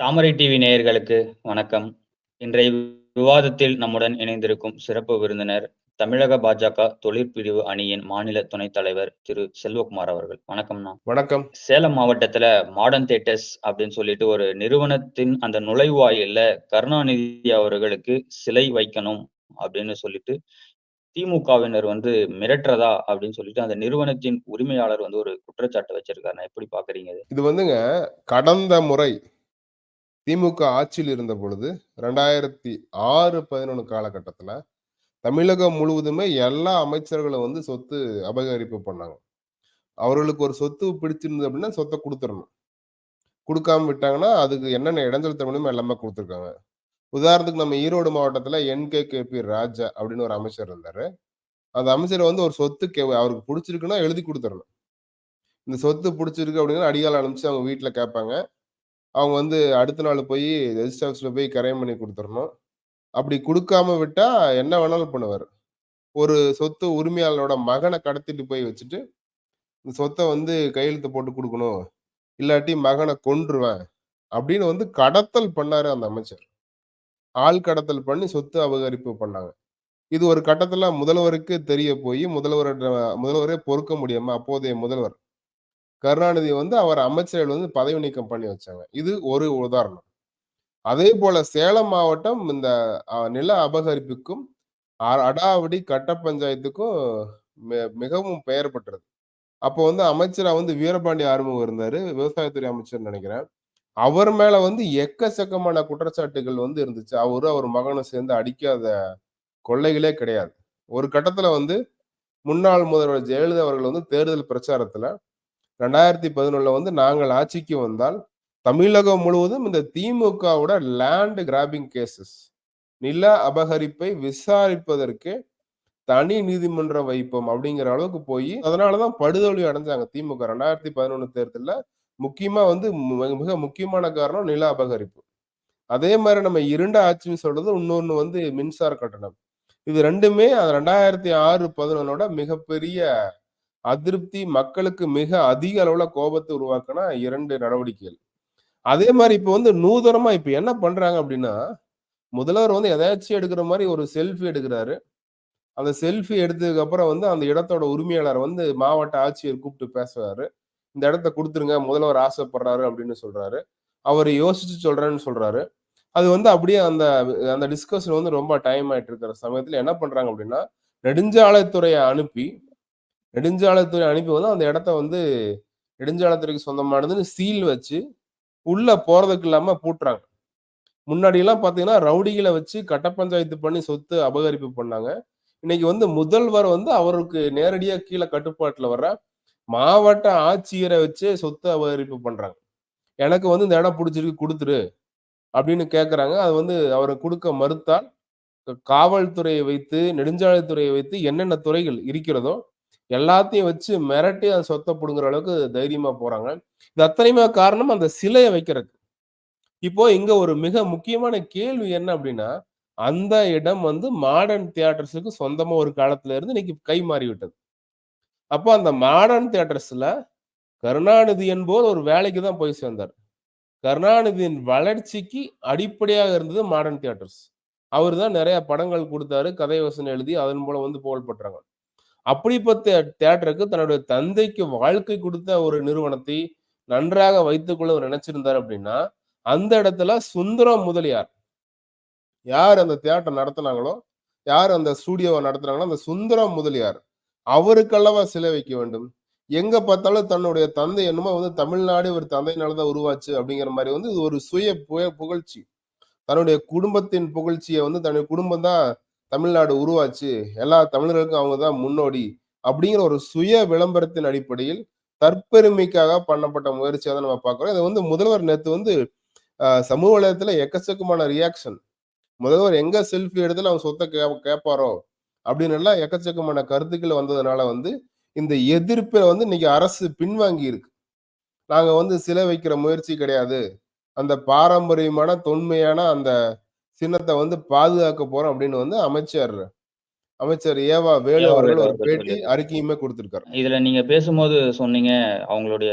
தாமரை TV நேயர்களுக்கு வணக்கம். இன்றைய விவாதத்தில் நம்முடன் இணைந்திருக்கும் சிறப்பு விருந்தினர், தமிழக பாஜக தொழிற்பிரிவு அணியின் மாநில துணைத் தலைவர் திரு. செல்வகுமார் அவர்கள். வணக்கம்ண்ணா. வணக்கம். சேலம் மாவட்டத்துல மாடர்ன் தியேட்டர்ஸ் அப்படின்னு சொல்லிட்டு ஒரு நிறுவனத்தின் அந்த நுழைவாயில்ல கருணாநிதி அவர்களுக்கு சிலை வைக்கணும் அப்படின்னு சொல்லிட்டு திமுகவினர் வந்து மிரட்டுறதா அப்படின்னு சொல்லிட்டு அந்த நிறுவனத்தின் உரிமையாளர் வந்து ஒரு குற்றச்சாட்டு வச்சிருக்காருண்ணா. எப்படி பார்க்குறீங்க இது? இது வந்துங்க கடந்த முறை திமுக ஆட்சியில் இருந்த பொழுது ரெண்டாயிரத்தி ஆறு பதினொன்று காலகட்டத்தில் தமிழகம் முழுவதுமே எல்லா அமைச்சர்களும் வந்து சொத்து அபகரிப்பு பண்ணாங்க. அவர்களுக்கு ஒரு சொத்து பிடிச்சிருந்தது அப்படின்னா சொத்தை கொடுத்துடணும் கொடுக்காம விட்டாங்கன்னா, அதுக்கு என்னென்ன இடைஞ்சல் தமிழுமே எல்லாமே கொடுத்துருக்காங்க உதாரணத்துக்கு நம்ம ஈரோடு மாவட்டத்தில் என்கே கே பி ராஜா அப்படின்னு ஒரு அமைச்சர் இருந்தார் அந்த அமைச்சர் வந்து ஒரு சொத்து கே அவருக்கு பிடிச்சிருக்குன்னா எழுதி கொடுத்துடணும் இந்த சொத்து பிடிச்சிருக்கு அப்படின்னா அடியாள் அனுப்பிச்சு அவங்க வீட்டில் கேட்பாங்க. அவங்க வந்து அடுத்த நாள் போய் ரெஜிஸ்டர் ஆஃபீஸில் போய் கரையம் பண்ணி கொடுத்துடணும் அப்படி கொடுக்காம விட்டா என்ன வேணாலும் பண்ணுவார் ஒரு சொத்து உரிமையாளரோட மகனை கடத்திட்டு போய் வச்சுட்டு, இந்த சொத்தை வந்து கையெழுத்து போட்டு கொடுக்கணும் இல்லாட்டி மகனை கொன்றுவேன். அப்படின்னு வந்து கடத்தல் பண்ணாரு அந்த அமைச்சர். ஆள் கடத்தல் பண்ணி சொத்து அபகரிப்பு பண்ணாங்க. இது ஒரு கட்டத்தில் முதல்வருக்கு தெரிய போய் முதல்வரோட முதல்வரே பொறுக்க முடியாம அப்போதைய முதல்வர் கருணாநிதி வந்து அவர் அமைச்சர்கள் வந்து பதவி நீக்கம் பண்ணி வச்சாங்க. இது ஒரு உதாரணம். அதே போல சேலம் மாவட்டம் இந்த நில அபகரிப்புக்கும், அ அடாவடி கட்ட பஞ்சாயத்துக்கும் மிகவும் பெயர் பெற்றது. அப்போ வந்து அமைச்சரா வந்து வீரபாண்டி ஆறுமுகம் இருந்தாரு. விவசாயத்துறை அமைச்சர் நினைக்கிறேன் அவர் மேல வந்து எக்கச்சக்கமான குற்றச்சாட்டுகள் வந்து இருந்துச்சு. அவரும், அவர் மகனும் சேர்ந்து அடிக்காத கொள்ளைகளே கிடையாது. ஒரு கட்டத்துல வந்து முன்னாள் முதல்வர் ஜெயலலிதா அவர்கள் வந்து தேர்தல் பிரச்சாரத்துல 2011ல வந்து நாங்கள் ஆட்சிக்கு வந்தால், தமிழகம் முழுவதும் இந்த திமுகவோட லேண்ட் கிராபிங் கேஸஸ் நில அபகரிப்பை விசாரிப்பதற்கு தனி நீதிமன்றம் வைப்போம் அப்படிங்கிற அளவுக்கு போய் அதனாலதான் படுதோல்வி அடைஞ்சாங்க திமுக ரெண்டாயிரத்தி பதினொன்று தேர்தலில் முக்கியமா வந்து மிக முக்கியமான காரணம் நில அபகரிப்பு. அதே மாதிரி நம்ம இருண்ட ஆட்சின்னு சொல்றது இன்னொன்னு வந்து மின்சார கட்டணம். இது 2மே 2006, 11ஓட மிகப்பெரிய அதிருப்தி, மக்களுக்கு மிக அதிக அளவுல கோபத்தை உருவாக்கினா இரண்டு நடவடிக்கைகள். அதே மாதிரி இப்ப வந்து நூதனமா இப்ப என்ன பண்றாங்க அப்படின்னா, முதல்வர் வந்து எதாச்சும் எடுக்கிற மாதிரி ஒரு செல்ஃபி எடுக்கிறாரு அந்த செல்ஃபி எடுத்ததுக்கு அப்புறம் வந்து அந்த இடத்தோட உரிமையாளர் வந்து மாவட்ட ஆட்சியர் கூப்பிட்டு பேசுறாரு. இந்த இடத்த கொடுத்துருங்க முதல்வர் ஆசைப்படுறாரு அப்படின்னு சொல்றாரு. அவர் யோசிச்சு சொல்றேன்னு சொல்றாரு. அது வந்து அப்படியே அந்த அந்த டிஸ்கஷன் வந்து ரொம்ப டைம் ஆயிட்டு இருக்கிற சமயத்துல என்ன பண்றாங்க அப்படின்னா, நெடுஞ்சாலைத்துறையை அனுப்பி நெடுஞ்சாலைத்துறை அனுப்பி அந்த இடத்த வந்து நெடுஞ்சாலைத்துறைக்கு சொந்தமானதுன்னு சீல் வச்சு, உள்ள போறதுக்கு இல்லாம பூட்டுறாங்க. முன்னாடிலாம் பார்த்தீங்கன்னா, ரவுடிகளை வச்சு கட்ட பஞ்சாயத்து பண்ணி சொத்து அபகரிப்பு பண்ணாங்க. இன்னைக்கு வந்து முதல்வர் வந்து அவருக்கு நேரடியா கீழே கட்டுப்பாட்டுல வர்ற மாவட்ட ஆட்சியரை வச்சே சொத்து அபகரிப்பு பண்றாங்க. எனக்கு வந்து இந்த இடம் பிடிச்சிருக்கு கொடுத்துரு அப்படின்னு கேட்குறாங்க அது வந்து அவரை கொடுக்க மறுத்தால், காவல்துறையை வைத்து, நெடுஞ்சாலைத்துறையை வைத்து என்னென்ன துறைகள் இருக்கிறதோ, எல்லாத்தையும் வச்சு மிரட்டி அந்த சொத்தை பிடுங்குற அளவுக்கு தைரியமா போறாங்க. இது அத்தனையுமே காரணம் அந்த சிலையை வைக்கிறதுக்கு. இப்போ இங்க ஒரு மிக முக்கியமான கேள்வி என்ன அப்படின்னா, அந்த இடம் வந்து மாடர்ன் தியேட்டர்ஸ்க்கு சொந்தமா ஒரு காலத்துல இருந்து இன்னைக்கு கை மாறிவிட்டது. அப்போ அந்த மாடர்ன் தியேட்டர்ஸ்ல கருணாநிதி என்போர் ஒரு வேலைக்கு தான் போய் சேர்ந்தார். கருணாநிதியின் வளர்ச்சிக்கு அடிப்படையாக இருந்தது மாடர்ன் தியேட்டர்ஸ். அவர் தான் நிறைய படங்கள் கொடுத்தாரு கதை வசனம் எழுதி அதன் மூலம் வந்து புகழ்பெற்றாங்க அப்படிப்பட்ட தேட்டருக்கு தன்னுடைய தந்தைக்கு வாழ்க்கை கொடுத்த ஒரு நிறுவனத்தை நன்றாக வைத்துக்கொள்ள அவர் நினைச்சிருந்தார் அப்படின்னா, அந்த இடத்துல சுந்தரம் முதலியார் யார் அந்த தேட்டர் நடத்துனாங்களோ, யார் அந்த ஸ்டூடியோவை நடத்துனாங்களோ, அந்த சுந்தரம் முதலியார் அவருக்கல்லவா சிலை வைக்க வேண்டும். எங்க பார்த்தாலும் தன்னுடைய தந்தை என்னமோ வந்து தமிழ்நாடு ஒரு தந்தையினால தான் உருவாச்சு அப்படிங்கிற மாதிரி வந்து இது ஒரு சுய புகழ்ச்சி. தன்னுடைய குடும்பத்தின் புகழ்ச்சியை வந்து தன்னுடைய குடும்பம் தான் தமிழ்நாடு உருவாச்சு. எல்லா தமிழர்களுக்கும் அவங்க தான் முன்னோடி. அப்படிங்கிற ஒரு சுய விளம்பரத்தின் அடிப்படையில் தற்பெருமைக்காக பண்ணப்பட்ட முயற்சியை தான் நம்ம பார்க்குறோம் இதை வந்து முதல்வர் நேற்று வந்து சமூக வலயத்தில் எக்கச்சக்கமான ரியாக்ஷன். முதல்வர் எங்க செல்ஃபி எடுத்தாலும் அவங்க சொத்த கே கேட்பாரோ அப்படின்னு எல்லாம் எக்கச்சக்கமான கருத்துக்கள் வந்ததுனால வந்து, இந்த எதிர்ப்பில் வந்து இன்னைக்கு அரசு பின்வாங்கி இருக்கு. நாங்க வந்து சிலை வைக்கிற முயற்சி கிடையாது. அந்த பாரம்பரியமான, தொன்மையான அந்த சின்னத்த வந்து பாதுகாக்க போறோம் அப்படின்னு வந்து அமைச்சர் அமைச்சர் ஏவா வேலு அவர்கள் ஒரு பேட்டி. அறிக்கையுமே கொடுத்திருக்காரு. இதுல நீங்க பேசும்போது சொன்னீங்க, அவங்களுடைய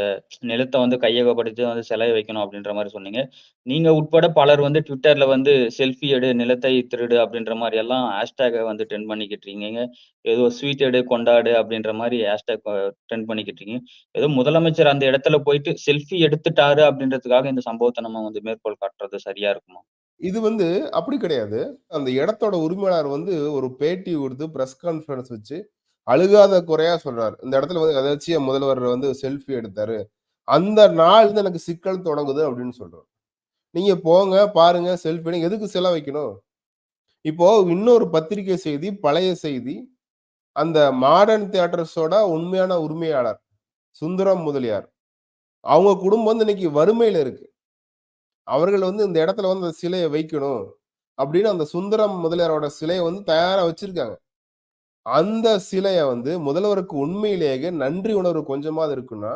நிலத்த வந்து கையகப்படுத்தி வந்து சிலை வைக்கணும் அப்படின்ற மாரி சொன்னீங்க. நீங்க உட்பட பலர் வந்து Twitterல வந்து செல்ஃபி எடு, நிலத்தை திருடு அப்படின்ற மாரி எல்லாம் ஹேஷ்டேக்க வந்து ட்ரெண்ட் பண்ணிக்கிட்டு இருக்கீங்க. ஏதோ ஸ்வீட் எடு, கொண்டாடு அப்படின்ற மாரி ஹேஷ்டேக் ட்ரெண்ட் பண்ணிக்கிட்டு இருக்கீங்க. ஏதோ முதலமைச்சர் அந்த இடத்துல போயிட்டு செல்ஃபி எடுத்துட்டாரு அப்படின்றதுக்காக இந்த சம்பவத்த நம்ம வந்து மேற்கோள் காட்டுறது சரியா இருக்குமா? இது வந்து அப்படி கிடையாது. அந்த இடத்தோட உரிமையாளர் வந்து ஒரு பேட்டி கொடுத்து பிரஸ் கான்ஃபரன்ஸ் வச்சு, அழுகாத குறையா சொல்றாரு. இந்த இடத்துல வந்து எதாச்சியா முதல்வர் வந்து செல்ஃபி எடுத்தாரு. அந்த நாள்லருந்து எனக்கு சிக்கல் தொடங்குது அப்படின்னு சொல்றாரு. நீங்க போங்க, பாருங்க, செல்ஃபி எதுக்கு சிலை வைக்கணும்? இப்போ இன்னொரு பத்திரிகை செய்தி, பழைய செய்தி. அந்த மாடர்ன் தியேட்டர்ஸோட உண்மையான உரிமையாளர், சுந்தரம் முதலியார். அவங்க குடும்பம் வந்து இன்னைக்கு வறுமையில இருக்கு. அவர்கள் வந்து இந்த இடத்துல வந்து அந்த சிலையை வைக்கணும். அப்படின்னு அந்த சுந்தரம் முதலியாரோட சிலையை வந்து தயாரா வச்சிருக்காங்க. அந்த சிலையை வந்து முதல்வருக்கு உண்மையிலேயே நன்றி உணர்வு கொஞ்சமாவது இருக்குன்னா,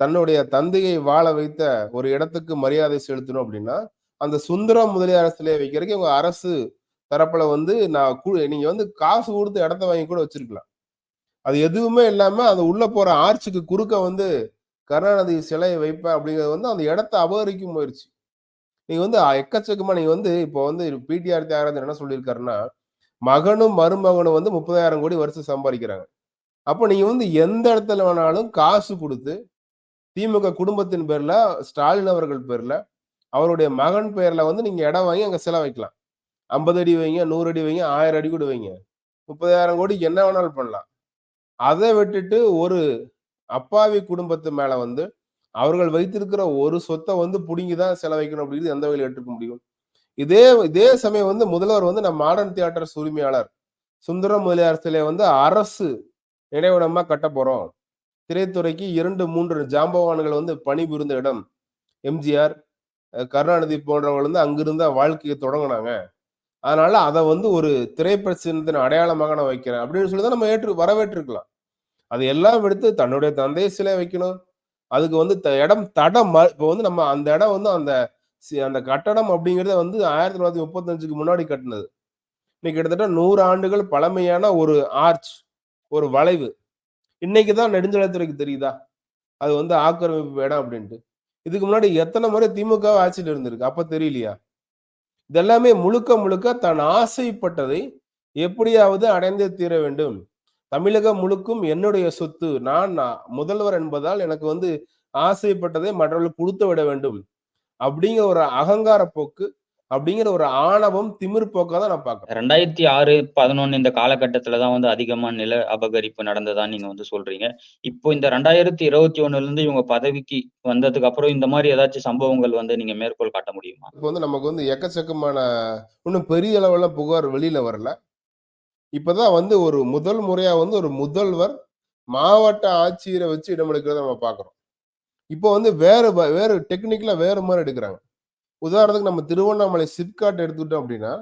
தன்னுடைய தந்தையை வாழ வைத்த ஒரு இடத்துக்கு மரியாதை செலுத்தணும் அப்படின்னா, அந்த சுந்தரம் முதலியார் சிலையை வைக்கிறதுக்கு இவங்க அரசு தரப்புல வந்து நான் கு நீங்க வந்து காசு கொடுத்து இடத்த வாங்கி கூட வச்சிருக்கலாம். அது எதுவுமே இல்லாம அது உள்ள போற ஆர்ச்சுக்கு குறுக்க வந்து கருணாநிதி சிலையை வைப்பேன் அப்படிங்கிறது வந்து அந்த இடத்த அபகரிக்கும் முயற்சி. நீங்க வந்து எக்கச்சக்கமா நீங்க வந்து இப்போ வந்து பிடிஆர் தியாகராஜன் என்ன சொல்லியிருக்காருன்னா, மகனும், மருமகனும் வந்து 30,000 கோடி வருஷம் சம்பாதிக்கிறாங்க. அப்போ நீங்க வந்து எந்த இடத்துல வேணாலும் காசு கொடுத்து திமுக குடும்பத்தின் பேர்ல, ஸ்டாலின் அவர்கள் பேர்ல, அவருடைய மகன் பேர்ல வந்து நீங்க இடம் வாங்கி அங்க சிலை வைக்கலாம். 50 அடி வைங்க, நூறு அடி வைங்க, ஆயிரம் அடி கூட வைங்க. முப்பதாயிரம் கோடி என்ன வேணாலும் பண்ணலாம். அதை விட்டுட்டு ஒரு அப்பாவி குடும்பத்து மேல வந்து, அவர்கள் வைத்திருக்கிற ஒரு சொத்தை வந்து புடுங்கி தான் சிலை வைக்கணும் அப்படிங்கிறது எந்த வகையில் ஏற்றுக்க முடியும்? இதே இதே சமயம் வந்து முதல்வர் வந்து நம்ம மாடர்ன் தியேட்டர்ஸ் உரிமையாளர், சுந்தரம் முதலியார் சிலை வந்து அரசு நினைவிடமா கட்ட போறோம். திரைத்துறைக்கு 2, 3 ஜாம்பவான்கள் வந்து பணிபுரிந்த இடம். எம்ஜிஆர், கருணாநிதி போன்றவர்கள் வந்து அங்கிருந்தா வாழ்க்கையை தொடங்கினாங்க அதனால அதை வந்து ஒரு திரைப்பிரசினத்தின் அடையாளமாக நான் வைக்கிறேன். அப்படின்னு சொல்லி தான் நம்ம ஏற்று வரவேற்றிருக்கலாம். அது எல்லாம் எடுத்து தன்னுடைய தந்தை சிலை வைக்கணும். அதுக்கு வந்து த இடம் தடம் ம இப்போ வந்து நம்ம அந்த இடம் வந்து அந்த சி அந்த கட்டடம் அப்படிங்கிறத வந்து 1935க்கு முன்னாடி கட்டினது இன்னைக்கு கிட்டத்தட்ட நூறு ஆண்டுகள் பழமையான ஒரு ஆர்ச், ஒரு வளைவு. இன்னைக்கு தான் நெடுஞ்சாலைத்துறைக்கு தெரியுதா? அது வந்து ஆக்கிரமிப்பு இடம் அப்படின்ட்டு. இதுக்கு முன்னாடி எத்தனை முறை திமுக ஆட்சியில் இருந்திருக்கு. அப்ப தெரியலையா? இதெல்லாமே முழுக்க முழுக்க தான் ஆசைப்பட்டதை எப்படியாவது அடைந்தே தீர வேண்டும். தமிழகம் முழுக்கும் என்னுடைய சொத்து. நான் முதல்வர் என்பதால் எனக்கு வந்து ஆசைப்பட்டதை மற்றவர்களுக்கு குடுத்து விட வேண்டும். அப்படிங்கிற ஒரு அகங்கார போக்கு, அப்படிங்கிற ஒரு ஆணவம், திமிர் போக்கா தான் நான் பார்க்கிறேன். 2006, 11 இந்த காலகட்டத்துல தான் வந்து அதிகமா நில அபகரிப்பு நடந்ததான்னு நீங்க வந்து சொல்றீங்க. இப்போ இந்த 2021லிருந்து இவங்க பதவிக்கு வந்ததுக்கு அப்புறம் இந்த மாரி ஏதாச்சும் சம்பவங்கள் வந்து நீங்க மேற்கோள் காட்ட முடியுமா? இப்ப வந்து நமக்கு வந்து எக்கச்சக்கமான இன்னும் பெரிய அளவுல புகார் வெளியில வரல. இப்பதான் வந்து ஒரு முதல் முறையா வந்து ஒரு முதல்வர் மாவட்ட ஆட்சியரை வச்சு இடம் எடுக்கிறத நம்ம பார்க்குறோம் இப்போ வந்து வேறு வேறு டெக்னிக்கலாக டெக்னிக்கலா வேற எடுக்கிறாங்க உதாரணத்துக்கு நம்ம திருவண்ணாமலை சிப்காட் எடுத்துக்கிட்டோம் அப்படின்னா,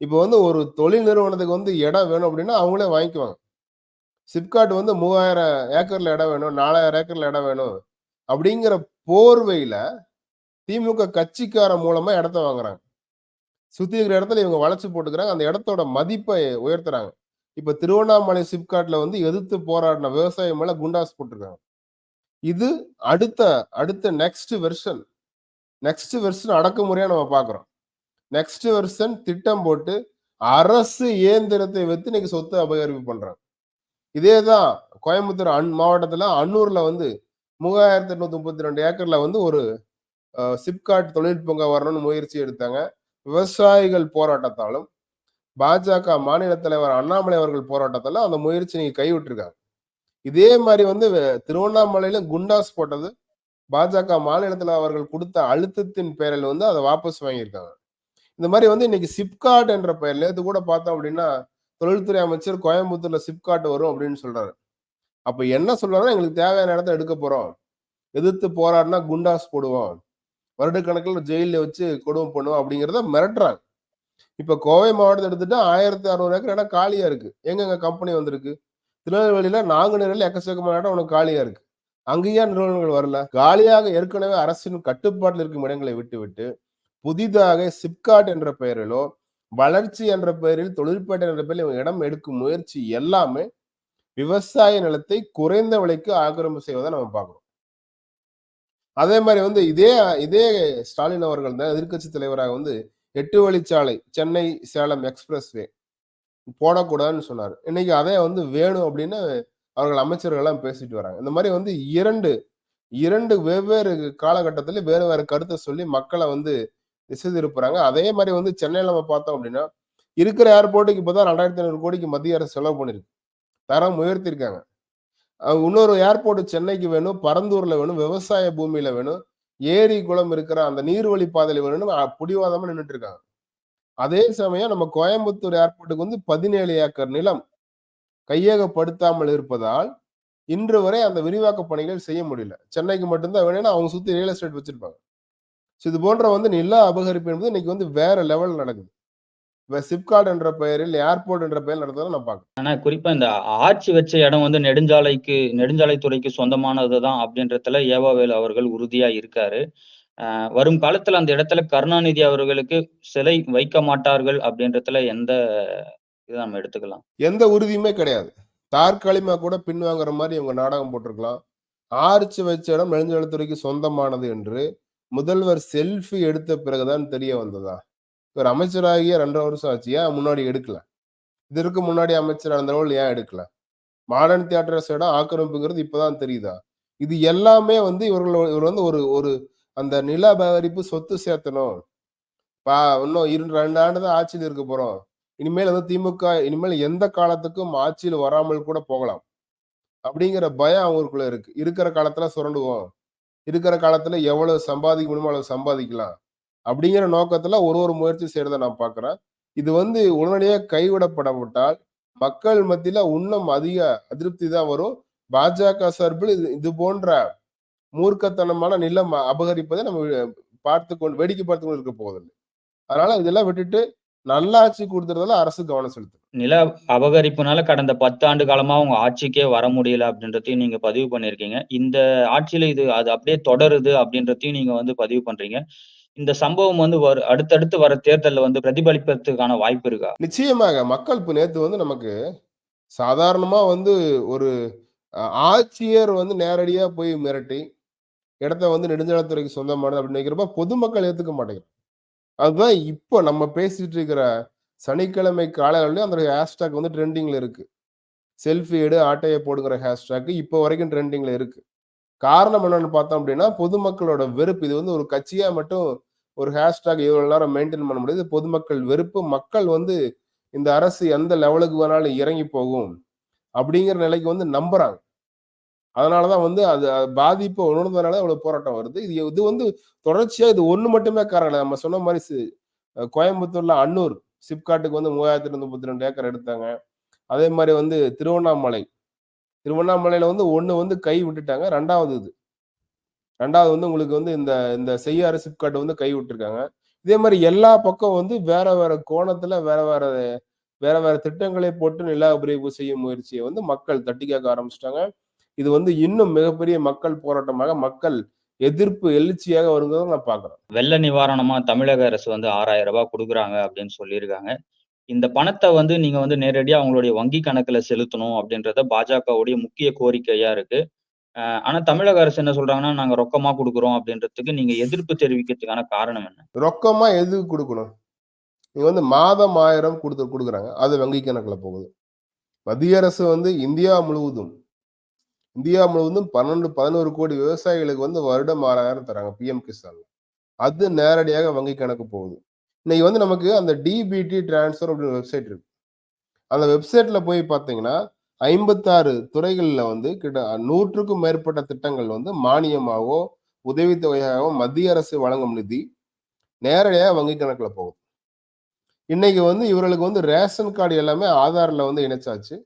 இப்போ வந்து ஒரு தொழில் நிறுவனத்துக்கு வந்து இடம் வேணும் அப்படின்னா அவங்களே வாங்கிக்குவாங்க. சிப்காட் வந்து 3000 ஏக்கர்ல இடம் வேணும், 4000 ஏக்கர்ல இடம் வேணும் அப்படிங்கிற போர்வையில திமுக கட்சிக்காரன் மூலமா இடத்த வாங்குறாங்க. சுற்றி இருக்கிற இடத்துல இவங்க வளைச்சு போட்டுக்கிறாங்க. அந்த இடத்தோட மதிப்பை உயர்த்துறாங்க. இப்போ திருவண்ணாமலை சிப்காட்டில் வந்து எதிர்த்து போராடின விவசாயம் மேலே குண்டாஸ் போட்டிருக்காங்க. இது அடுத்த அடுத்த நெக்ஸ்ட் வெர்ஷன். நெக்ஸ்ட் வெர்ஷன் அடக்குமுறையாக நம்ம பார்க்குறோம் நெக்ஸ்ட் வெர்ஷன் திட்டம் போட்டு அரசு இயந்திரத்தை வைத்து இன்னைக்கு சொத்து அபகரிப்பு பண்ணுறாங்க இதே தான் கோயம்புத்தூர் அன் மாவட்டத்தில் அன்னூரில் வந்து மூவாயிரத்து எட்நூற்றி முப்பத்தி ரெண்டு ஏக்கரில் வந்து ஒரு சிப்காட் தொழில்நுட்பங்க வரணும்னு முயற்சி எடுத்தாங்க. விவசாயிகள் போராட்டத்தாலும், பாஜக மாநில தலைவர் அண்ணாமலை அவர்கள் போராட்டத்தாலும் அந்த முயற்சி நீங்க கைவிட்டுருக்காங்க. இதே மாதிரி வந்து திருவண்ணாமலையில குண்டாஸ் போட்டது பாஜக மாநிலத்தில் அவர்கள் கொடுத்த அழுத்தத்தின் பேரில் வந்து அதை வாபஸ் வாங்கியிருக்காங்க. இந்த மாதிரி வந்து இன்னைக்கு சிப்காட் என்ற பெயர்ல இது கூட பார்த்தோம் அப்படின்னா, தொழில்துறை அமைச்சர் கோயம்புத்தூர்ல சிப்காட் வரும் அப்படின்னு சொல்றாரு. அப்ப என்ன சொல்றாரு எங்களுக்கு தேவையான இடத்த எடுக்க போறோம். எதிர்த்து போராடினா குண்டாஸ் போடுவோம். வருடக்கணக்கில் ஜெயிலில் வச்சு கொடுமை பண்ணுவோம் அப்படிங்கிறத மிரட்டுறாங்க. இப்போ கோவை மாவட்டத்த எடுத்துட்டா 1600 ஏக்கர் இடம் காலியாக இருக்குது எங்கெங்க கம்பெனி வந்திருக்கு? திருநெல்வேலியில நாங்குநேரில எக்கச்சக்கமான இடம் உனக்கு காலியாக இருக்குது அங்கேயே நிறுவனங்கள் வரல? காலியாக ஏற்கனவே அரசின் கட்டுப்பாட்டில் இருக்கும் இடங்களை விட்டுவிட்டு, புதிதாக சிப்காட் என்ற பெயரிலோ, வளர்ச்சி என்ற பெயரில் தொழிற்பேட்டை என்ற பெயரில் இவங்க இடம் எடுக்கும் முயற்சி எல்லாமே விவசாய நிலத்தை குறைந்த விலைக்கு ஆக்கிரமிப்பு செய்வதை நம்ம பார்க்கணும் அதே மாதிரி வந்து இதே இதே ஸ்டாலின் அவர்கள் தான் எதிர்க்கட்சி தலைவராக வந்து எட்டு வழிச்சாலை சென்னை சேலம் எக்ஸ்பிரஸ்வே போடக்கூடாதுன்னு சொன்னார். இன்னைக்கு அதே வந்து வேணும் அப்படின்னு அவர்கள் அமைச்சர்கள்லாம் பேசிட்டு வராங்க. இந்த மாதிரி வந்து இரண்டு இரண்டு வெவ்வேறு காலகட்டத்தில் வேறு வேறு கருத்தை சொல்லி மக்களை வந்து திசை திருப்புறாங்க. அதே மாதிரி வந்து சென்னையில் நம்ம பார்த்தோம் அப்படின்னா இருக்கிற ஏர்போர்ட்டுக்கு இப்போதான் ரெண்டாயிரத்தி ஐநூறு கோடிக்கு மத்திய அரசு செலவு பண்ணியிருக்கு தரம் உயர்த்திருக்காங்க. இன்னொரு ஏர்போர்ட் சென்னைக்கு வேணும் பரந்தூர்ல வேணும் விவசாய பூமியில வேணும் ஏரி குளம் இருக்கிற அந்த நீர்வழி பாதையில வேணும்னு பிடிவாதமா நின்றுட்டு இருக்காங்க அதே சமயம் நம்ம கோயம்புத்தூர் ஏர்போர்ட்டுக்கு வந்து பதினேழு ஏக்கர் நிலம் கையகப்படுத்தாமல் இருப்பதால் இன்று வரை அந்த விரிவாக்க பணிகள் செய்ய முடியல. சென்னைக்கு மட்டும்தான் வேணும்னா அவங்க சுத்தி ரியல் எஸ்டேட் வச்சிருப்பாங்க. ஸோ இது போன்ற வந்து நில அபகரிப்பு என்பது இன்னைக்கு வந்து வேற லெவல் நடக்குது. இப்ப சிப்காட் என்ற பெயரில் ஏர்போர்ட் என்ற பெயர் நடத்துறதை நான் பார்க்கறேன். ஆனா குறிப்பா இந்த ஆட்சி வச்ச இடம் வந்து நெடுஞ்சாலைக்கு நெடுஞ்சாலைத்துறைக்கு சொந்தமானதுதான் அப்படின்றதுல ஏவாவேலு அவர்கள் உறுதியா இருக்காரு. வரும் காலத்துல அந்த இடத்துல கருணாநிதி அவர்களுக்கு சிலை வைக்க மாட்டார்கள் அப்படின்றதுல எந்த இது நம்ம எடுத்துக்கலாம். எந்த உறுதியுமே கிடையாது. தற்காலிகமா கூட பின்வாங்குற மாதிரி இவங்க நாடகம் போட்டிருக்கலாம். ஆர்ச்சி வச்ச இடம் நெடுஞ்சாலைத்துறைக்கு சொந்தமானது என்று முதல்வர் செல்ஃபி எடுத்த பிறகுதான் தெரிய வந்ததா? ஒரு அமைச்சராகிய ரெண்டரை வருஷம் ஆச்சு. ஏன் முன்னாடி எடுக்கல? இதற்கு முன்னாடி அமைச்சர் அந்த ஏன் எடுக்கல? மாடர்ன் தியேட்டர்ஸ் இடம் ஆக்கிரமிப்புங்கிறது இப்பதான் தெரியுதா? இது எல்லாமே வந்து இவர்கள் இவர் வந்து ஒரு ஒரு அந்த நில பகரிப்பு சொத்து சேர்த்தணும். பா இன்னும் இரு ரெண்டு ஆண்டு தான் ஆட்சியில் இருக்க போறோம். இனிமேல் வந்து திமுக இனிமேல் எந்த காலத்துக்கும் ஆட்சியில் வராமல் கூட போகலாம். அப்படிங்கிற பயம் அவங்களுக்குள்ள இருக்கு. இருக்கிற காலத்துல சுரண்டுவோம். இருக்கிற காலத்துல எவ்வளவு சம்பாதிக்க முடியுமோ அவ்வளவு சம்பாதிக்கலாம். அப்படிங்கிற நோக்கத்துல ஒரு ஒரு முயற்சி செய்யறதை நான் பாக்குறேன். இது வந்து உடனடியாக கைவிடப்படப்பட்டால் மக்கள் மத்தியில இன்னும் அதிக அதிருப்தி தான் வரும். பாஜக சார்பில் இது இது போன்ற மூர்க்கத்தனமான நிலம் அபகரிப்பதை நம்ம பார்த்து கொண்டு வேடிக்கை பார்த்து கொண்டு இருக்க போவதில்லை. அதனால இதெல்லாம் விட்டுட்டு நல்லாட்சி கொடுத்துறதுல அரசு கவனம் செலுத்தும் நில அபகரிப்புனால கடந்த பத்து ஆண்டு காலமா அவங்க ஆட்சிக்கே வர முடியல அப்படின்றதையும் நீங்க பதிவு பண்ணிருக்கீங்க இந்த ஆட்சியில இது அது அப்படியே தொடருது அப்படின்றதையும் நீங்க வந்து பதிவு பண்றீங்க. இந்த சம்பவம் வந்து வரு அடுத்தடுத்து வர தேர்தலில் வந்து பிரதிபலிப்பதற்கான வாய்ப்பு இருக்கா? நிச்சயமாக. மக்கள் இப்போ நேற்று வந்து நமக்கு சாதாரணமாக வந்து ஒரு ஆட்சியர் வந்து நேரடியாக போய் மிரட்டி இடத்த வந்து நெடுஞ்சாலத்துறைக்கு சொந்தமானது அப்படின்னு நினைக்கிறப்ப பொதுமக்கள் ஏற்றுக்க மாட்டேங்கிறாங்க. அதுதான் இப்போ நம்ம பேசிட்டு இருக்கிற சனிக்கிழமை காலையில அந்த ஹேஷ்டாக் வந்து ட்ரெண்டிங்கில் இருக்குது செல்ஃபி எடு ஆட்டையை போடுங்கிற ஹேஷ்டாக் இப்போ வரைக்கும் ட்ரெண்டிங்கில் இருக்குது காரணம் என்னன்னு பார்த்தோம் அப்படின்னா பொதுமக்களோட வெறுப்பு. இது வந்து ஒரு கட்சியா மட்டும் ஒரு ஹேஷ்டாக் இவ்வளவு நேரம் மெயின்டைன் பண்ண முடியாது. பொதுமக்கள் வெறுப்பு. மக்கள் வந்து இந்த அரசு எந்த லெவலுக்கு வேணாலும் இறங்கி போகும் அப்படிங்கிற நிலைக்கு வந்து நம்புறாங்க. அதனாலதான் வந்து அது பாதிப்பு பாதிப்பை உணர்ந்ததுனால அவ்வளவு போராட்டம் வருது. இது இது வந்து தொடர்ச்சியா இது ஒண்ணு மட்டுமே காரணம். நம்ம சொன்ன மாதிரி கோயம்புத்தூர்ல அன்னூர் சிப்காட்டுக்கு வந்து மூவாயிரத்தி முப்பத்தி ரெண்டு ஏக்கர் எடுத்தாங்க. அதே மாதிரி வந்து திருவண்ணாமலை திருவண்ணாமலையில் வந்து ஒன்று வந்து கை விட்டுட்டாங்க. ரெண்டாவது இது. ரெண்டாவது வந்து உங்களுக்கு வந்து இந்த இந்த செய்யாறு சிப்காட் வந்து கை விட்டுருக்காங்க. இதே மாதிரி எல்லா பக்கம் வந்து வேற வேற கோணத்துல வேற வேற வேற வேற திட்டங்களை போட்டு நில அபிரிவு செய்யும் முயற்சியை வந்து மக்கள் தட்டி கேட்க ஆரம்பிச்சிட்டாங்க. இது வந்து இன்னும் மிகப்பெரிய மக்கள் போராட்டமாக மக்கள் எதிர்ப்பு எழுச்சியாக வருங்கிறத நான் பாக்குறேன் வெள்ள நிவாரணமா தமிழக அரசு வந்து ஆறாயிரம் ரூபாய் கொடுக்குறாங்க அப்படின்னு சொல்லியிருக்காங்க. இந்த பணத்தை வந்து நீங்க வந்து நேரடியா அவங்களுடைய வங்கி கணக்குல செலுத்தணும் அப்படின்றத பாஜகவுடைய முக்கிய கோரிக்கையா இருக்கு. ஆனா தமிழக அரசு என்ன சொல்றாங்கன்னா நாங்க ரொக்கமா கொடுக்குறோம் அப்படின்றதுக்கு நீங்க எதிர்ப்பு தெரிவிக்கிறதுக்கான காரணம் என்ன? ரொக்கமா எது கொடுக்கணும்? நீங்க வந்து மாதம் ஆயிரம் கொடுத்து கொடுக்குறாங்க. அது வங்கி கணக்குல போகுது. மத்திய அரசு வந்து இந்தியா முழுவதும் இந்தியா முழுவதும் பன்னெண்டு பதினோரு கோடி விவசாயிகளுக்கு வந்து வருடம் ஆறாயிரம் தராங்க பிஎம் கிசான் அது நேரடியாக வங்கி கணக்கு போகுது. இன்னைக்கு வந்து நமக்கு அந்த டிபிடி டிரான்ஸ்ஃபர் அப்படின்னு வெப்சைட் இருக்கு. அந்த வெப்சைட்ல போய் பார்த்தீங்கன்னா ஐம்பத்தாறு துறைகளில் வந்து கிட்ட நூற்றுக்கும் மேற்பட்ட திட்டங்கள் வந்து மானியமாகவோ உதவித்தொகையாகவோ மத்திய அரசு வழங்கும் நிதி நேரடியாக வங்கி கணக்கில் போகும் இன்னைக்கு வந்து இவர்களுக்கு வந்து ரேஷன் கார்டு எல்லாமே ஆதாரில் வந்து இணைச்சாச்சு.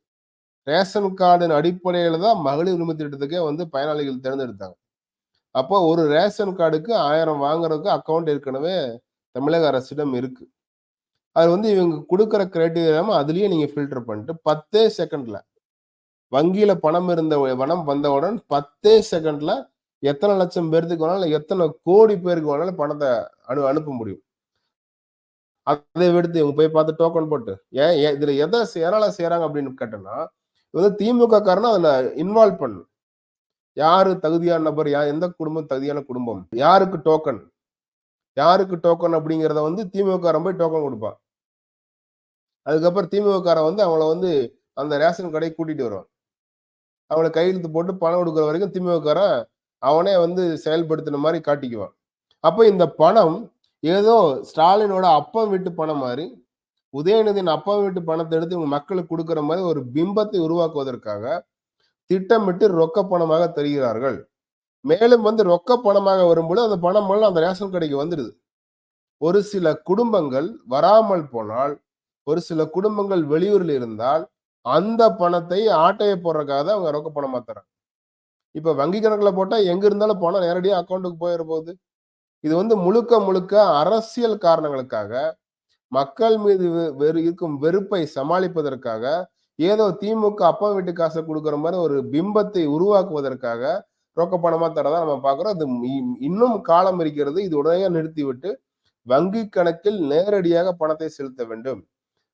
ரேஷன் கார்டின் அடிப்படையில் தான் மகளிர் உரிமை திட்டத்துக்கே வந்து பயனாளிகள் தேர்ந்தெடுத்தாங்க. அப்போ ஒரு ரேஷன் கார்டுக்கு ஆயிரம் வாங்குறதுக்கு அக்கௌண்ட் ஏற்கனவே தமிழக அரசிடம் இருக்கு. அது வந்து இவங்க கொடுக்குற கிரைட்டீரியா அதுலேயே நீங்கள் ஃபில்டர் பண்ணிட்டு பத்தே செகண்டில் வங்கியில் பணம் இருந்த பணம் வந்தவுடன் பத்தே செகண்டில் எத்தனை லட்சம் பேர்த்துக்கு வேணாலும் எத்தனை கோடி பேருக்கு வேணாலும் பணத்தை அனு அனுப்ப முடியும். அதை எடுத்து இவங்க போய் பார்த்து டோக்கன் போட்டு ஏன் ஏன் இதுல எதை சேரால செய்கிறாங்க அப்படின்னு கேட்டோம்னா இது வந்து திமுக காரணம் அதில் இன்வால்வ் பண்ணும் யாரு தகுதியான நபர் யார் எந்த குடும்பம் தகுதியான குடும்பம்? யாருக்கு டோக்கன் யாருக்கு டோக்கன் அப்படிங்கிறத வந்து திமுகாரன் போய் டோக்கன் கொடுப்பான் அதுக்கப்புறம் திமுகாரன் வந்து அவங்கள வந்து அந்த ரேஷன் கடையை கூட்டிகிட்டு வருவான். அவனை கையெழுத்து போட்டு பணம் கொடுக்குற வரைக்கும் திமுகாரன் அவனே வந்து செயல்படுத்தின மாதிரி காட்டிக்குவான். அப்போ இந்த பணம் ஏதோ ஸ்டாலினோட அப்பம் வீட்டு பணம் மாதிரி உதயநிதியின் அப்பம் வீட்டு பணத்தை எடுத்து இவங்க மக்களுக்கு கொடுக்குற மாதிரி ஒரு பிம்பத்தை உருவாக்குவதற்காக திட்டமிட்டு ரொக்க பணமாக தருகிறார்கள். மேலும் வந்து ரொக்க பணமாக வரும்போது அந்த பணம் எல்லாம் அந்த ரேஷன் கடைக்கு வந்துடுது. ஒரு சில குடும்பங்கள் வராமல் போனால் ஒரு சில குடும்பங்கள் வெளியூரில் இருந்தால் அந்த பணத்தை ஆட்டையை போடுறதுக்காக தான் அவங்க ரொக்க பணமாக தராங்க இப்போ வங்கி கணக்கில் போட்டால் எங்கே இருந்தாலும் பணம் நேரடியாக அக்கௌண்ட்டுக்கு போயிட போகுது. இது வந்து முழுக்க முழுக்க அரசியல் காரணங்களுக்காக மக்கள் மீது வெ- வெறு இருக்கும் வெறுப்பை சமாளிப்பதற்காக ஏதோ திமுக அப்பா வீட்டு காசை கொடுக்குற மாதிரி ஒரு பிம்பத்தை உருவாக்குவதற்காக ரொக்க பணமா தரதா நம்ம பார்க்குறோம் அது இ- இன்னும் காலம் இருக்கிறது. இது உடனே நிறுத்திவிட்டு வங்கி கணக்கில் நேரடியாக பணத்தை செலுத்த வேண்டும்.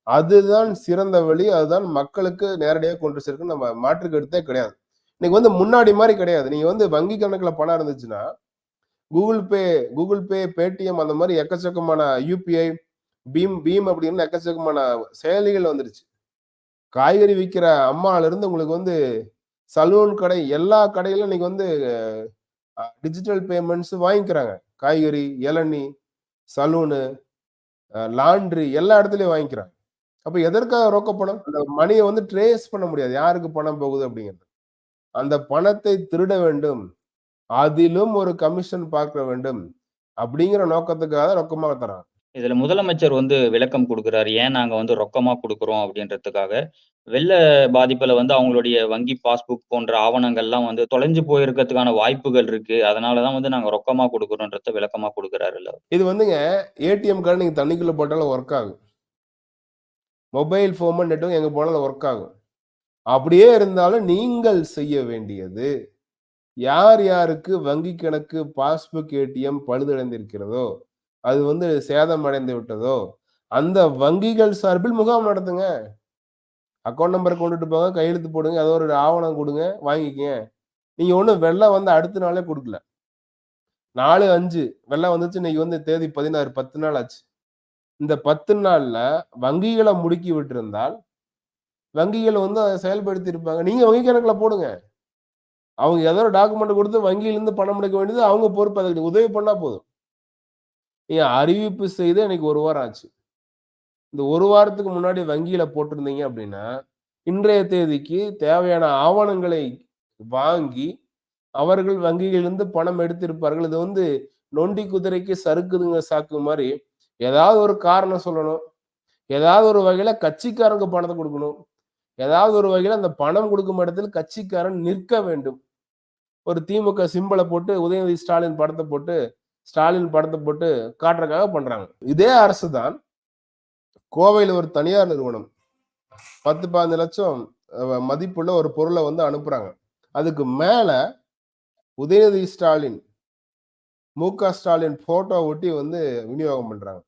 அதுதான் சிறந்த வழி. அதுதான் மக்களுக்கு நேரடியாக கொண்டு சேர்க்கு நம்ம மாற்றுக்கு எடுத்தே கிடையாது. இன்னைக்கு வந்து முன்னாடி மாதிரி கிடையாது. நீங்க வந்து வங்கி கணக்குல பணம் இருந்துச்சுன்னா Google Pay Google Pay Paytm அந்த மாதிரி எக்கச்சக்கமான யூபிஐ பீம் பீம் அப்படின்னு எக்கச்சக்கமான செயலிகள் வந்துருச்சு. காய்கறி விற்கிற அம்மால இருந்து உங்களுக்கு வந்து சலூன் கடை எல்லா கடையிலும் இன்னைக்கு வந்து டிஜிட்டல் பேமெண்ட்ஸ் வாங்கிக்கிறாங்க. காய்கறி இளநீ சலூனு லாண்ட்ரி எல்லா இடத்துலையும் வாங்கிக்கிறாங்க. அப்போ எதற்காக ரொக்க பணம்? அந்த மணியை வந்து ட்ரேஸ் பண்ண முடியாது. யாருக்கு பணம் போகுது அப்படிங்கிறது. அந்த பணத்தை திருட வேண்டும். அதிலும் ஒரு கமிஷன் பார்க்க வேண்டும். அப்படிங்கிற நோக்கத்துக்காக தான் ரொக்கமாக தராங்க இதுல முதலமைச்சர் வந்து விளக்கம் கொடுக்குறாரு. ஏன் நாங்க வந்து ரொக்கமா கொடுக்குறோம் அப்படின்றதுக்காக? வெள்ள பாதிப்புல வந்து அவங்களுடைய வங்கி பாஸ்புக் போன்ற ஆவணங்கள்லாம் வந்து தொலைஞ்சு போயிருக்கிறதுக்கான வாய்ப்புகள் இருக்கு. அதனாலதான் வந்து நாங்க ரொக்கமா கொடுக்குறோன்றத விளக்கமா கொடுக்குறாரு இல்ல இது வந்துங்க ஏடிஎம் கார்டு நீங்க தண்ணிக்குள்ள போட்டாலும் ஒர்க் ஆகும். மொபைல் ஃபோன் நெட்டும் எங்க போனாலும் ஒர்க் ஆகும். அப்படியே இருந்தாலும் நீங்கள் செய்ய வேண்டியது யார் யாருக்கு வங்கி கணக்கு பாஸ்புக் ஏடிஎம் பழுதடைந்திருக்கிறதோ அது வந்து சேதம் அடைந்து விட்டதோ அந்த வங்கிகள் சார்பில் முகாம் நடத்துங்க. அக்கௌண்ட் நம்பர் கொண்டுட்டு போங்க கையெழுத்து போடுங்க ஏதோ ஒரு ஆவணம் கொடுங்க வாங்கிக்கங்க. நீங்க ஒன்றும் வெள்ளம் வந்து அடுத்த நாளே கொடுக்கல. நாலு அஞ்சு வெள்ளம் வந்துச்சு இன்னைக்கு வந்து தேதி பதினாறு பத்து நாள் ஆச்சு. இந்த பத்து நாள்ல வங்கிகளை முடுக்கி விட்டிருந்தால் வங்கிகள் வந்து அதை செயல்படுத்தி இருப்பாங்க. நீங்க வங்கி கணக்குல போடுங்க. அவங்க ஏதோ ஒரு டாக்குமெண்ட் கொடுத்து வங்கியிலிருந்து பணம் எடுக்க வேண்டியது அவங்க பொறுப்பு அதுக்கு உதவி பண்ணா போதும். அறிவிப்பு செய்து எனக்கு ஒரு வாரம் ஆச்சு. இந்த ஒரு வாரத்துக்கு முன்னாடி வங்கியில போட்டிருந்தீங்க அப்படின்னா இன்றைய தேதிக்கு தேவையான ஆவணங்களை வாங்கி அவர்கள் வங்கியிலிருந்து பணம் எடுத்திருப்பார்கள். இது வந்து நொண்டி குதிரைக்கு சறுக்குதுங்க சாக்கு மாதிரி ஏதாவது ஒரு காரணம் சொல்லணும். ஏதாவது ஒரு வகையில கட்சிக்காரங்க பணத்தை கொடுக்கணும். ஏதாவது ஒரு வகையில அந்த பணம் கொடுக்கும் இடத்துல கட்சிக்காரன் நிற்க வேண்டும். ஒரு திமுக சிம்பலை போட்டு உதயநிதி ஸ்டாலின் படத்தை போட்டு ஸ்டாலின் படத்தை போட்டு காட்டுறதுக்காக பண்றாங்க. இதே அரசு தான் கோவையில் ஒரு தனியார் நிறுவனம். பத்து பதினஞ்சு லட்சம் மதிப்புள்ள ஒரு பொருளை வந்து அனுப்புறாங்க. அதுக்கு மேல உதயநிதி ஸ்டாலின் மு க ஸ்டாலின் போட்டோ ஒட்டி வந்து விநியோகம் பண்றாங்க.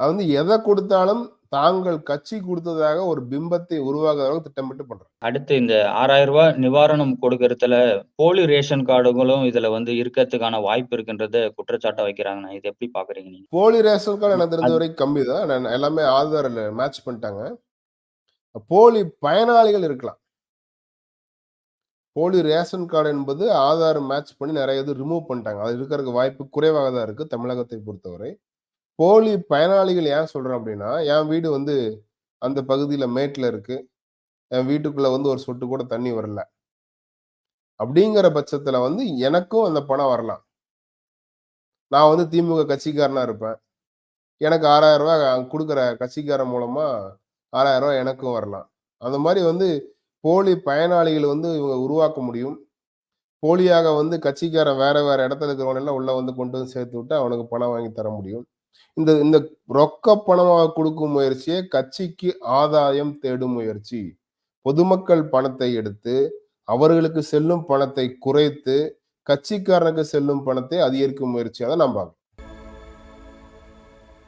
அது வந்து எதை கொடுத்தாலும் தாங்கள் கட்சி கொடுத்ததாக ஒரு பிம்பத்தை உருவாக்குறதாக திட்டமிட்டு பண்றாங்க. அடுத்து இந்த ஆறாயிரம் ரூபாய் நிவாரணம் கொடுக்கறதுல போலி ரேஷன் கார்டுகளும் இதுல வந்து இருக்கிறதுக்கான வாய்ப்பு இருக்குன்றத குற்றச்சாட்டை வைக்கிறாங்கண்ணா. இது எப்படி பாக்குறீங்க நீங்க? போலி ரேஷன் கார்டு எனக்கு தெரிஞ்ச வரைக்கும் கம்மி தான் எல்லாமே ஆதாரில் மேட்ச் பண்ணிட்டாங்க. போலி பயனாளிகள் இருக்கலாம். போலி ரேஷன் கார்டு என்பது ஆதார் மேட்ச் பண்ணி நிறைய இது ரிமூவ் பண்ணிட்டாங்க. அது இருக்கிறதுக்கு வாய்ப்பு குறைவாக தான் இருக்கு தமிழகத்தை பொறுத்தவரை. போலி பயனாளிகள் ஏன் சொல்கிறேன் அப்படின்னா என் வீடு வந்து அந்த பகுதியில் மேட்டில் இருக்கு. என் வீட்டுக்குள்ளே வந்து ஒரு சொட்டு கூட தண்ணி வரல. அப்படிங்கிற பட்சத்தில் வந்து எனக்கும் அந்த பணம் வரலாம். நான் வந்து திமுக கட்சிக்காரனாக இருப்பேன். எனக்கு ஆறாயிரம் ரூபாய் கொடுக்குற கட்சிக்காரன் மூலமாக ஆறாயிரம் ரூபாய் எனக்கும் வரலாம். அந்த மாதிரி வந்து போலி பயனாளிகள் வந்து இவங்க உருவாக்க முடியும். போலியாக வந்து கட்சிக்காரன் வேற வேற இடத்துல இருக்கிறவனெல்லாம் உள்ள வந்து கொண்டு வந்து சேர்த்து விட்டு அவனுக்கு பணம் வாங்கி தர முடியும். இந்த இந்த ரொக்க பணமாக கொடுக்கும் முயற்சியே கட்சிக்கு ஆதாயம் தேடும் முயற்சி. பொதுமக்கள் பணத்தை எடுத்து அவர்களுக்கு செல்லும் பணத்தை குறைத்து கட்சிக்காரனுக்கு செல்லும் பணத்தை அதிகரிக்கும் முயற்சியாக தான் நான் பார்க்கிறேன்.